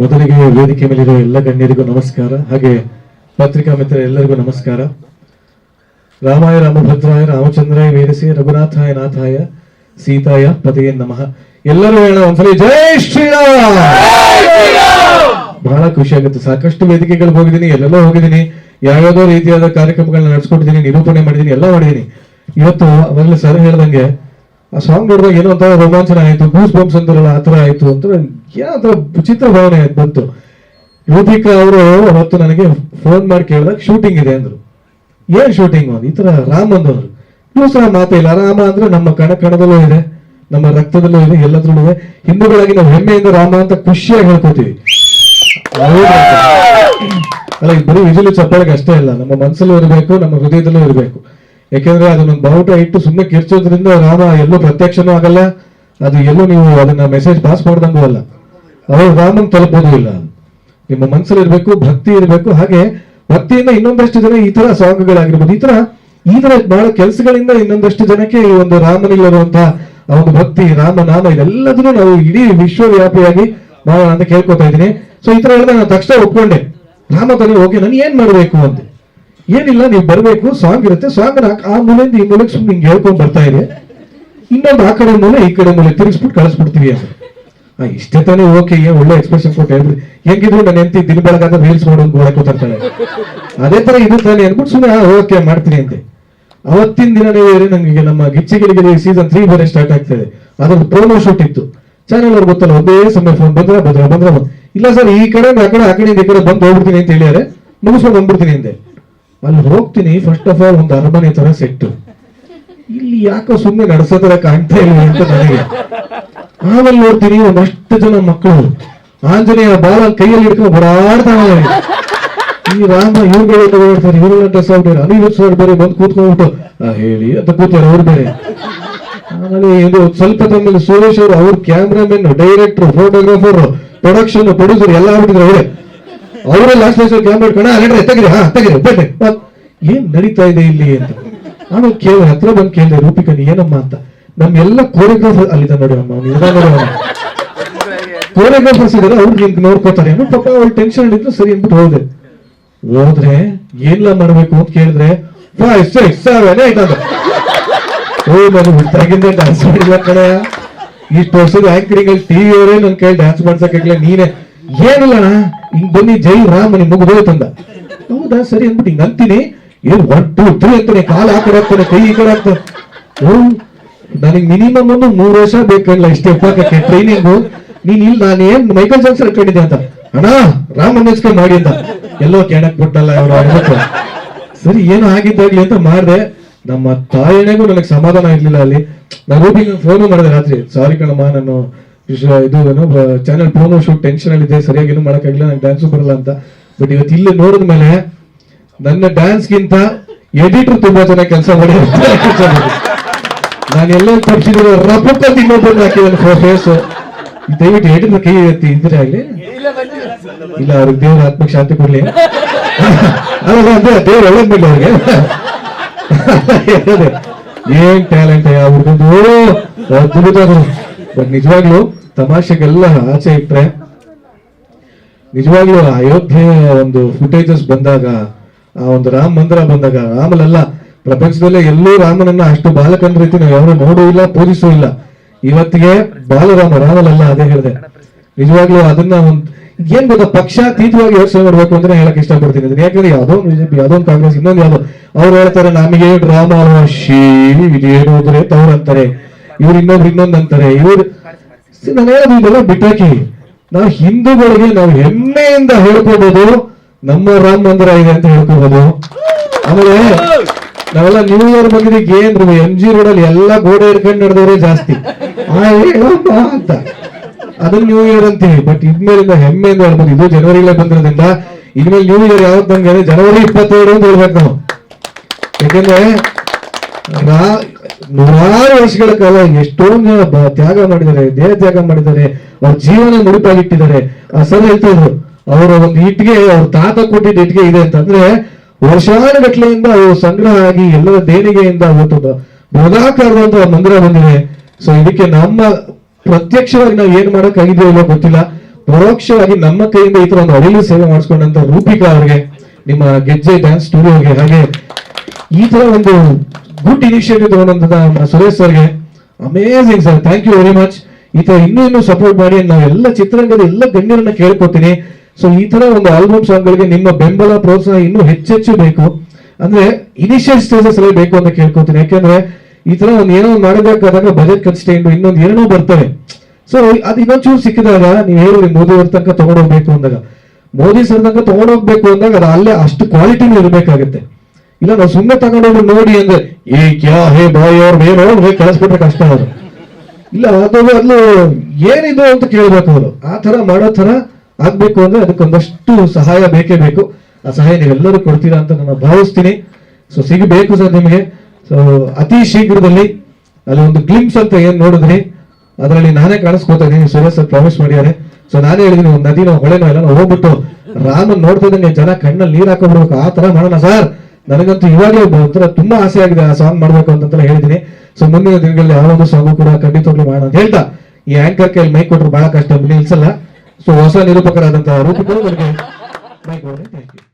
ಮೊದಲಿಗೆ ವೇದಿಕೆ ಮೇಲಿರುವ ಎಲ್ಲ ಗಣ್ಯರಿಗೂ ನಮಸ್ಕಾರ. ಹಾಗೆ ಪತ್ರಿಕಾ ಮಿತ್ರ ಎಲ್ಲರಿಗೂ ನಮಸ್ಕಾರ. ರಾಮಾಯ ರಾಮಭದ್ರಾಯ ರಾಮಚಂದ್ರಾಯ ವೇದಿಸಿ ರಘುನಾಥಾಯ ನಾಥಾಯ ಸೀತಾಯ ಪತಿಯೇ ನಮಃ. ಎಲ್ಲರೂ ಹೇಳೋಣ ಒಂದ್ಸಲಿ, ಜೈ ಶ್ರೀರಾಮ! ಬಹಳ ಖುಷಿ ಆಗುತ್ತೆ. ಸಾಕಷ್ಟು ವೇದಿಕೆಗಳಿಗೆ ಹೋಗಿದ್ದೀನಿ, ಎಲ್ಲೆಲ್ಲೋ ಹೋಗಿದ್ದೀನಿ. ಯಾವ್ಯಾವ್ದೋ ರೀತಿಯಾದ ಕಾರ್ಯಕ್ರಮಗಳನ್ನ ನಡೆಸ್ಕೊಟ್ಟಿದ್ದೀನಿ, ನಿರೂಪಣೆ ಮಾಡಿದ್ದೀನಿ, ಎಲ್ಲ ಮಾಡಿದ್ದೀನಿ. ಇವತ್ತು ಅವಾಗಲೇ ಸರ್ ಹೇಳ್ದಂಗೆ ಆ ಸಾಂಗ್ ನೋಡಿದಾಗ ಏನೋ ಒಂಥರ ರೋಮಾಂಚನ ಆಯಿತು ಗೂಸ್ ಬಂಪ್ಸ್ ಅಂತಾರಲ್ಲ ಆತರ ಆಯ್ತು ಅಂತ ಏನೋ ವಿಚಿತ್ರ ಭಾವನೆ ಬಂತು. ಯುವತಿಕ ಅವರು ಅವತ್ತು ನನಗೆ ಫೋನ್ ಮಾಡಿ ಕೇಳಿದಾಗ ಶೂಟಿಂಗ್ ಇದೆ ಅಂದ್ರು. ಏನ್ ಶೂಟಿಂಗ್ ಈ ಥರ ರಾಮ್ ಅಂದವರು. ದೂಸರ ಮಾತೇ ಇಲ್ಲ. ರಾಮ ಅಂದ್ರೆ ನಮ್ಮ ಕಣ ಕಣದಲ್ಲೂ ಇದೆ, ನಮ್ಮ ರಕ್ತದಲ್ಲೂ ಇದೆ, ಎಲ್ಲದ್ರಲ್ಲೂ ಇದೆ. ಹಿಂದೂಗಳಾಗಿ ನಾವು ಹೆಮ್ಮೆಯಿಂದ ರಾಮ ಅಂತ ಖುಷಿಯಾಗಿ ಹೇಳ್ಕೊತೀವಿ. ಅಲ್ಲ ಬರೀ ವಿಜುಲು ಚಪ್ಪಾಳಿಗೆ ಅಷ್ಟೇ ಇಲ್ಲ ನಮ್ಮ ಮನಸ್ಸಲ್ಲೂ ಇರಬೇಕು, ನಮ್ಮ ಹೃದಯದಲ್ಲೂ ಇರಬೇಕು. ಯಾಕೆಂದ್ರೆ ಅದನ್ನ ಬಾವುಟ ಇಟ್ಟು ಸುಮ್ಮನೆ ಕಿರ್ಚೋದ್ರಿಂದ ರಾಮ ಎಲ್ಲೂ ಪ್ರತ್ಯಕ್ಷನೂ ಆಗಲ್ಲ, ಅದು ಎಲ್ಲೂ ನೀವು ಅದನ್ನ ಮೆಸೇಜ್ ಪಾಸ್ ಮಾಡ್ದಂಗೂ ಅಲ್ಲ. ಅವರು ರಾಮನ್ ತಲುಪೋದು ಇಲ್ಲ. ನಿಮ್ಮ ಮನಸ್ಸಲ್ಲಿ ಇರಬೇಕು, ಭಕ್ತಿ ಇರಬೇಕು, ಹಾಗೆ ಭಕ್ತಿಯಿಂದ ಇನ್ನೊಂದಷ್ಟು ಜನ ಈ ತರ ಸಾಂಗ್ಗಳಾಗಿರ್ಬೋದು. ಈ ತರ ಈ ತರ ಬಹಳ ಕೆಲಸಗಳಿಂದ ಇನ್ನೊಂದಷ್ಟು ಜನಕ್ಕೆ ಈ ಒಂದು ರಾಮನಿಲ್ಲಿರುವಂತಹ ಆ ಒಂದು ಭಕ್ತಿ, ರಾಮ, ನಾಮ, ಇದೆಲ್ಲದನ್ನು ನಾವು ಇಡೀ ವಿಶ್ವವ್ಯಾಪಿಯಾಗಿ ಮಾಡೋಣ ಅಂತ ಕೇಳ್ಕೊತಾ ಇದ್ದೀನಿ. ಸೊ ಈ ತರ ಹೇಳಿದ್ರೆ ನಾನು ತಕ್ಷಣ ಒಪ್ಕೊಂಡೆ. ರಾಮ ತಾನೇ ಓಕೆ ನಾನು ಏನ್ ಮಾಡಬೇಕು ಅಂತ. ಏನಿಲ್ಲ, ನೀವು ಬರಬೇಕು ಸಾಂಗ್ ಇರುತ್ತೆ. ಸಾಂಗ್ ಆ ಮೂಲೆಯಿಂದ ಈ ಮೂಲೆಗೆ ಸುಮ್ಮನೆ ಹಿಂಗೆ ಹೇಳ್ಕೊಂಡು ಬರ್ತಾ ಇದೆ. ಇನ್ನೊಂದು ಆ ಕಡೆ ಮೂಲೆ, ಈ ಕಡೆ ಮೂಲೆ ತಿರುಗಿಸ್ಬಿಟ್ಟು ಕಳಿಸ್ಬಿಡ್ತೀವಿ ಅಂತ. ಇಷ್ಟೇ ತಾನೇ ಓಕೆ ಏನ್ ಒಳ್ಳೆ ಎಕ್ಸ್ಪ್ರೆಷನ್ ಕೊಟ್ಟು ಹೇಳಿದ್ರಿ ಹೆಂಗಿದ್ರು ನನ್ನ ಹೆಂಡತಿ ದಿನ ಬೆಳಗಾದ ರೀಲ್ಸ್ ಮಾಡೋದು ಗೋಡೆ ಕೂತಿರ್ತಾಳೆ ಅದೇ ತರ ಇದು ತಾನೇ ಅನ್ಬಿಟ್ಟು ಸುಮ್ಮನೆ ಓಕೆ ಮಾಡ್ತೀನಿ ಅಂತೆ. ಅವತ್ತಿನ ದಿನನೇ ನನಗೆ ನಮ್ಮ ಗಿಚ್ಚಿಗಳಿಗೆ ಸೀಸನ್ ತ್ರೀ ಬೇರೆ ಸ್ಟಾರ್ಟ್ ಆಗ್ತದೆ. ಅದೊಂದು ಪ್ರೋಮೋ ಶೂಟ್ ಇತ್ತು. ಚಾನೆಲ್ ಅವ್ರು ಗೊತ್ತಲ್ಲ, ಒಂದೇ ಸಮಯ ಫೋನ್ ಬಂದ್ರ ಬಂದ್ರ ಬಂದ್ರ ಇಲ್ಲ ಸರ್, ಈ ಕಡೆ, ಆ ಕಡೆ ಆ ಕಡೆ ಈ ಕಡೆ ಬಂದು ಹೋಗ್ಬಿಡ್ತೀನಿ ಅಂತ ಹೇಳಿದಾರೆ. ಮುಗಿಸ್ಕೊಂಡು ಬಂದ್ಬಿಡ್ತೀನಿ ಅಂದೆ ಅಲ್ಲಿ ಹೋಗ್ತೀನಿ ಫಸ್ಟ್ ಆಫ್ ಆಲ್ ಒಂದು ಅರಮನೆ ತರ ಸೆಟ್ ಇಲ್ಲಿ ಯಾಕೋ ಸುಮ್ಮನೆ ನಡೆಸೋ ಕಾಣ್ತಾ ಇಲ್ಲ ಅಂತ ನನಗೆ. ಆಮೇಲೆ ನೋಡ್ತೀನಿ ಒಂದಷ್ಟು ಜನ ಮಕ್ಕಳು. ಆಂಜನೇಯ ಬಾಲ ಕೈಯಲ್ಲಿ ಇಟ್ಕೊಂಡು ಬರಾಡ್ತಾವೆ ಈ ರಾಮ ಇವ್ರುಗಳು ತಗೊಳ್ತಾರೆ ಇವ್ರ ಡ್ರೆಸ್ ಆಗ್ಬಿಟ್ಟಾರೆ ಅನಿಲ್ ಸರ್, ಬೇರೆ ಬಂದು ಕೂತ್ಕೊಂಡ್ಬಿಟ್ಟು ಹೇಳಿ, ಅಂತ ಕೂತಾರೆ ಅವ್ರ ಬೇರೆ. ಆಮೇಲೆ ಇದು ಸ್ವಲ್ಪ ತಮ್ಮಲ್ಲಿ ಸುರೇಶ್ ಅವರು, ಅವ್ರ cameraman director photographer production producer ಎಲ್ಲ ಆಗ್ಬಿಟ್ಟಿದ್ರು ಅವರೇ ಅವರೇ ಲಾಸ್ಟ್ ಲಾಸ್ಟ್ ಕ್ಯಾಮ್ರಾ ಕಣ ಹೇಳ್ರಿ ತೆಗಿರಿ ಹಾ ತೆಗಿರಿ ಬೇಟೆ ಏನ್ ನಡೀತಾ ಇದೆ ಇಲ್ಲಿ ಅಂತ. ನಾನು ಕೇಳಿ, ಹತ್ರ ಬಂದು ಕೇಳಿದೆ ರೂಪಿಕನ್ ಏನಮ್ಮ ಅಂತ. ನಮ್ಮೆಲ್ಲ ಕೋರಿಯೋಗ್ರಾಫರ್ ಅಲ್ಲಿದ್ದ ನೋಡಿ ಅಮ್ಮ ಕೋರಿಯೋಗ್ರಾಫರ್ಸ್ ಇದಾರೆ ಅವ್ರು ನಿಮ್ಗೆ ನೋಡ್ಕೋತಾರೆ. ಏನು ಪಾಪ ಅವ್ರು ಟೆನ್ಷನ್ ಹಿಡಿದ್ರು ಸರಿ ಅಂದ್ಬಿಟ್ಟು ಹೋದೆ. ಹೋದ್ರೆ ಏನ್ಲ ಮಾಡ್ಬೇಕು ಅಂತ ಕೇಳಿದ್ರೆ ಫೈವ್ ಸಿಕ್ಸ್ ಸೆವೆನ್ ಏಟ್ ಅಂತ. ಓ, ನಾನು ಹುಟ್ಟಾಗಿಂದ ಡ್ಯಾನ್ಸ್ ಮಾಡಿಲ್ಲ ಕಣ. ಇಷ್ಟು ವರ್ಷದ ಆಂಕರಿಂಗ್ ಅಲ್ಲಿ ಟಿವಿ ಅವರೇ ನನ್ ಕೈ ಡ್ಯಾನ್ಸ್ ಮಾಡ್ಸಕ್ಕಾಗಲಿಲ್ಲ ನೀನೆ. ಏನಿಲ್ಲ ಅಣ್ಣ. ಬನ್ನಿ, ಜೈ ರಾಮ್ ನಿಮ್ ತಂದ. ಹೌದಾ, ಸರಿ ಅಂದ್ಬಿಟ್ಟು ಹಿಂಗ್ ಅಂತೀನಿ. ಏನ್ ಒನ್ ಟೂ ತ್ರೀ ಅಂತಾನೆ, ಕಾಲ್ ಆ ಕಡೆ ಕೈ ಈ ಕಡೆ ಹಾಕ್ತಾನೆ ನನಗೆ ಮಿನಿಮಮ್ ಒಂದು ಮೂರು ವರ್ಷ ಬೇಕಲ್ಲ, ಇಷ್ಟೇ ಉಪಾಕಕ್ಕೆ ಟ್ರೈನಿಂಗ್ ನೀನ್ ಇಲ್ಲಿ ನಾನು ಏನ್ ಮೈಕಲ್ ಜಾಕ್ಸನ್ ಅನ್ಕೊಂಡಿದ್ದೆ ಅಂತ. ಅಣ್ಣ, ರಾಮ್ ಅಂಬೇಡ್ಕರ್ ಮಾಡಿ ಅಂತ. ಎಲ್ಲೋ ಕೆಣಕ್ ಬಿಟ್ಟಲ್ಲ ಇವರು ಅನ್ಬಿಟ್ಟು ಸರಿ, ಏನು ಆಗಿದ್ದಾಗ್ಲಿ ಅಂತ ಮಾಡಿದೆ. ನಮ್ಮ ತಾಯಣೆಗೂ ನನಗೆ ಸಮಾಧಾನ ಇರ್ಲಿಲ್ಲ ಅಲ್ಲಿ. ನಾನು ರೂಪಿಗೆ ಫೋನು ಮಾಡಿದೆ ರಾತ್ರಿ. ಸಾರಿ ಕಣಮ್ಮ, ನಾನು ಇದು ಏನೋ ಚಾನಲ್ ಪ್ರೋಮೋ ಶೂಟ್ ಟೆನ್ಷನ್ ಅಲ್ಲಿ ಸರಿಯಾಗಿ ಏನು ಮಾಡೋಕ್ಕಾಗಿಲ್ಲ ನಂಗೆ ಡ್ಯಾನ್ಸು ಬರಲ್ಲ ಅಂತ. ಬಟ್ ಇವತ್ತು ಇಲ್ಲಿ ನೋಡಿದ ಮೇಲೆ, ನನ್ನ ಡ್ಯಾನ್ಸ್ಗಿಂತ ಎಡಿಟರ್ ತುಂಬಾ ಚೆನ್ನಾಗಿ ಕೆಲಸ ಮಾಡಿ ನಾನು ಎಲ್ಲ ತಪ್ಪಿಸಿದ್ರೆ ರಬ್ಬಕ್ಕ ಇನ್ನೊಬ್ಬರು ಹಾಕಿದ್ದಾನೆ ಫೇಸ್ ದಯವಿಟ್ಟು ಎಡಿಟರ್ ಕೈ ಎತ್ತಿ ಇದ್ರೆ ಆಗಲಿ ಇಲ್ಲ, ಅವ್ರಿಗೆ ದೇವ್ರ ಆತ್ಮಕ್ಕೆ ಶಾಂತಿ ಕೊಡ್ಲಿ. ಅಲ್ಲ ಅಂದ್ರೆ ದೇವ್ರ ಒಳ್ಳೇದ್ ಬಿಡ್ಲಿ ಅವ್ರಿಗೆ. ಏನ್ ಟ್ಯಾಲೆಂಟ್ ಹುಡುಗಂದು ಅದ್ಭುತ ಬಟ್ ನಿಜವಾಗ್ಲು ತಮಾಷೆಗೆಲ್ಲ ಆಚೆ ಇಟ್ರೆ ನಿಜವಾಗ್ಲೂ ಅಯೋಧ್ಯೆಯ ಒಂದು ಫುಟೇಜಸ್ ಬಂದಾಗ, ಆ ಒಂದು ರಾಮ ಮಂದಿರ ಬಂದಾಗ ರಾಮಲೆಲ್ಲ ಪ್ರಪಂಚದಲ್ಲೇ ಎಲ್ಲೂ ರಾಮನನ್ನ ಅಷ್ಟು ಬಾಲಕನ ರೀತಿ ನಾವು ಯಾರು ನೋಡೂ ಇಲ್ಲ, ಪೂಜಿಸೂ ಇಲ್ಲ. ಇವತ್ತಿಗೆ ಬಾಲರಾಮ ರಾಮಲಲ್ಲ ಅದೇ ಹೇಳಿದೆ. ನಿಜವಾಗ್ಲೂ ಅದನ್ನ ಒಂದ್ ಏನ್ ಗೊತ್ತಾ, ಪಕ್ಷಾತೀತವಾಗಿ ಯೋಚನೆ ಮಾಡ್ಬೇಕು ಅಂತ ಹೇಳಕ್ ಇಷ್ಟಪಡ್ತೀನಿ. ಅದನ್ನ ಯಾಕಂದ್ರೆ ಯಾವ್ದೋ ಬಿಜೆಪಿ, ಯಾವ್ದೋ ಕಾಂಗ್ರೆಸ್, ಇನ್ನೊಂದು ಯಾವ್ದೋ ಅವ್ರು ಹೇಳ್ತಾರೆ, ನಮಗೆ ರಾಮ ಶೀ ಇದೇನು ಅಂದ್ರೆ ತವ್ರು ಅಂತಾರೆ ಇವ್ರು ಇನ್ನೊಬ್ರು ಇನ್ನೊಂದ್ ಅಂತಾರೆ ಇವ್ರು ನಾನು ಇದೆಲ್ಲ ಬಿಟ್ಟಾಕಿ. ನಾವು ಹಿಂದೂಗಳಿಗೆ ನಾವು ಹೆಮ್ಮೆಯಿಂದ ಹೇಳ್ಕೋಬಹುದು ನಮ್ಮ ರಾಮ ಮಂದಿರ ಇದೆ ಅಂತ ಹೇಳ್ಕೋಬಹುದು ಆಮೇಲೆ ನಾವೆಲ್ಲ ನ್ಯೂ ಇಯರ್ ಬಂದಿದ್ದಕ್ಕೆ ಏನ್ರು ಎಂ ಜಿ ರೋಡ್ ಅಲ್ಲಿ ಎಲ್ಲ ಗೋಡೆ ಹಿಡ್ಕೊಂಡು ನಡೆದವ್ರೆ ಜಾಸ್ತಿ. ಅಂತ. ಅದನ್ನ ನ್ಯೂ ಇಯರ್ ಅಂತೀವಿ ಬಟ್ ಇದ್ಮೇಲಿಂದ ಹೆಮ್ಮೆಯಿಂದ ಹೇಳ್ಬೋದು. ಇದು ಜನವರಿಲೇ ಬಂದಿರೋದ್ರಿಂದ ಇನ್ಮೇಲೆ ನ್ಯೂ ಇಯರ್ ಯಾವ್ದು ಬಂದ್ರೆ ಜನವರಿ ಇಪ್ಪತ್ತೆರಡು ಅಂತ ಹೇಳ್ಬೇಕು ನಾವು. ಯಾಕಂದ್ರೆ ನೂರಾರು ವರ್ಷಗಳ ಕಾಲ ಎಷ್ಟೊಂದು ತ್ಯಾಗ ಮಾಡಿದ್ದಾರೆ, ದೇಹ ತ್ಯಾಗ ಮಾಡಿದ್ದಾರೆ, ಅವ್ರ ಜೀವನ ಮುಡಿಪಾಗಿಟ್ಟಿದ್ದಾರೆ. ಸರ್ ಹೇಳ್ತಾ ಇದ್ರು ಅವರ ಒಂದು ಇಟ್ಗೆ, ಅವ್ರ ತಾತ ಕೊಟ್ಟಿದ್ದ ಇಟ್ಗೆ ಇದೆ ಅಂತಂದ್ರೆ ವರ್ಷಾನುಗಟ್ಲೆಯಿಂದ ಅವರು ಸಂಗ್ರಹ ಆಗಿ ಎಲ್ಲರ ದೇಣಿಗೆಯಿಂದ ಅವತ್ತು ಒಂದು ಮಂದಿರ ಬಂದಿದೆ. ಸೊ ಇದಕ್ಕೆ ನಮ್ಮ ಪ್ರತ್ಯಕ್ಷವಾಗಿ ನಾವು ಏನ್ ಮಾಡಕ್ ಇಲ್ಲೋ ಗೊತ್ತಿಲ್ಲ. ಪರೋಕ್ಷವಾಗಿ ನಮ್ಮ ಕೈಯಿಂದ ಈ ತರ ಒಂದು ಅಳಿಲು ಸೇವೆ ಮಾಡಿಸ್ಕೊಂಡಂತ ರೂಪಿಕಾ ಅವರಿಗೆ, ನಿಮ್ಮ ಗೆಜ್ಜೆ ಡ್ಯಾನ್ಸ್ ಸ್ಟುಡಿಯೋಗೆ ಹಾಗೆ ಈ ತರ ಒಂದು ಗುಡ್ ಇನಿಷಿಯೇಟಿವ್ ತಗೊಂಡಂತ ಸುರೇಶ್ ಸರ್ಗೆ. Amazing sir thank you very much ಈ ತರ ಇನ್ನೂ ಇನ್ನೂ ಸಪೋರ್ಟ್ ಮಾಡಿ ನಾವೆಲ್ಲ ಚಿತ್ರರಂಗದ ಎಲ್ಲ ಗಣ್ಯರನ್ನ ಕೇಳ್ಕೊತೀನಿ. ಸೊ ಈ ತರ ಒಂದು ಆಲ್ಬಮ್ ಸಾಂಗ್ಗಳಿಗೆ ನಿಮ್ಮ ಬೆಂಬಲ, ಪ್ರೋತ್ಸಾಹ ಇನ್ನೂ ಹೆಚ್ಚೆಚ್ಚು ಬೇಕು. ಅಂದ್ರೆ ಇನಿಷಿಯಲ್ ಸ್ಟೇಜಸ್ ಅಲ್ಲಿ ಬೇಕು ಅಂತ ಕೇಳ್ಕೊತೀನಿ. ಯಾಕೆಂದ್ರೆ ಈ ತರ ಒಂದು ಏನೋ ಒಂದು ಮಾಡಬೇಕಾದಾಗ ಬಜೆಟ್ ಕನ್ಸ್ಟೆಂಟ್ ಇನ್ನೊಂದು ಏನೋ ಬರ್ತವೆ. ಸೊ ಅದು ಇನ್ನೊಂಚೂರು ಸಿಕ್ಕಿದಾಗ ನೀವು ಹೇಳಿ ಮೋದಿ ಅವ್ರ ತನಕ ತಗೊಂಡೋಗ್ಬೇಕು ಅಂದಾಗ. ಮೋದಿ ಸರ್ ತನಕ ತಗೊಂಡೋಗ್ಬೇಕು ಅಂದಾಗ ಅದು ಅಲ್ಲೇ ಅಷ್ಟು ಕ್ವಾಲಿಟಿನೂ ಇರಬೇಕಾಗುತ್ತೆ. ಇಲ್ಲ, ನಾವು ಸುಮ್ಮನೆ ತಗೊಂಡೋಗಿ ನೋಡಿ ಅಂದ್ರೆ ಏ, ಕ್ಯಾ ಹೇ ಬಾಯ್ ಅವ್ರ ಏನೋ ಹೇ ಕಳಿಸ್ಬಿಟ್ರೆ ಕಷ್ಟ ಅವರು. ಇಲ್ಲ, ಅದು ಅದು ಏನಿದು ಅಂತ ಕೇಳ್ಬೇಕು ಅವರು. ಆ ತರ ಮಾಡೋ ತರ ಆಗ್ಬೇಕು ಅಂದ್ರೆ ಅದಕ್ಕೊಂದಷ್ಟು ಸಹಾಯ ಬೇಕೇ ಬೇಕು. ಆ ಸಹಾಯ ನೀವೆಲ್ಲರೂ ಕೊಡ್ತೀರಾ ಅಂತ ನಾನು ಭಾವಿಸ್ತೀನಿ. ಸೊ ಸಿಗಬೇಕು ಸರ್ ನಿಮಗೆ. ಸೊ ಅತಿ ಶೀಘ್ರದಲ್ಲಿ ಅಲ್ಲಿ ಒಂದು ಗ್ಲಿಮ್ಸ್ ಅಂತ ಏನ್ ನೋಡಿದ್ರಿ, ಅದರಲ್ಲಿ ನಾನೇ ಕಾಣಿಸ್ಕೊತಾ ಇದೀನಿ ಸುರೇಶ್ ಸರ್ ಪ್ರಾಮಿಸ್ ಮಾಡಿದ್ದಾರೆ. ಸೊ ನಾನೇ ಹೇಳಿದೀನಿ ಒಂದು ನದಿನೋ ಹೊಳೆನೋ ಎಲ್ಲ ಹೋಗ್ಬಿಟ್ಟು ರಾಮನ್ ನೋಡ್ತಾ ಜನ ಕಣ್ಣಲ್ಲಿ ನೀರು ಹಾಕೊಂಡ್ಬಿಡ್ಬೇಕು ಆ ತರ ಮಾಡೋಣ ಸರ್. ನನಗಂತೂ ಇವಾಗಲೇ ಒಂಥರ ತುಂಬಾ ಆಸೆ ಆಗಿದೆ ಆ ಸಾಂಗ್ ಮಾಡ್ಬೇಕು ಅಂತ ಹೇಳಿದೀನಿ ಸೊ ಮುಂದಿನ ದಿನಗಳಲ್ಲಿ ಯಾವ ಒಂದು ಸಾಂಗು ಕೂಡ ಖಂಡಿತವಾಗ್ಲೂ ಮಾಡೋಣ ಅಂತ ಹೇಳ್ತಾ, ಈ ಆಂಕರ್ ಕೈಯಲ್ಲಿ ಮೈಕ್ ಕೊಟ್ಟರು ಬಹಳ ಕಷ್ಟ ನಿಲ್ಸಲ್ಲ. ಸೊ ಹೊಸ ನಿರೂಪಕರಾದಂತಹ ರೂಪಕರು ನನಗೆ ಮೈಕ್ ಥ್ಯಾಂಕ್ ಯು